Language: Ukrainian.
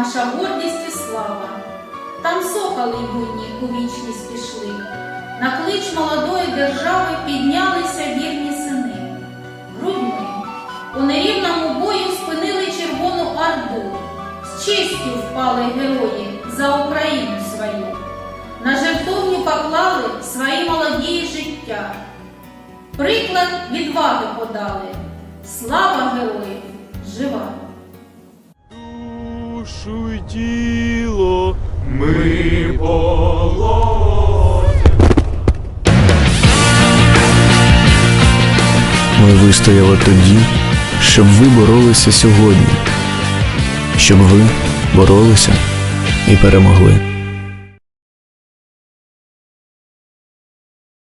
наша гордість і слава, там соколи юні у вічність пішли, на клич молодої держави піднялися вірні сини. Грудьми у нерівному бою спинили Червону Орду, з честю впали герої за Україну свою, на жертовні поклали свої молоді життя. Приклад відваги подали, слава героїв! Душу й тіло ми Ми вистояли тоді, щоб ви боролися сьогодні, щоб ви боролися і перемогли.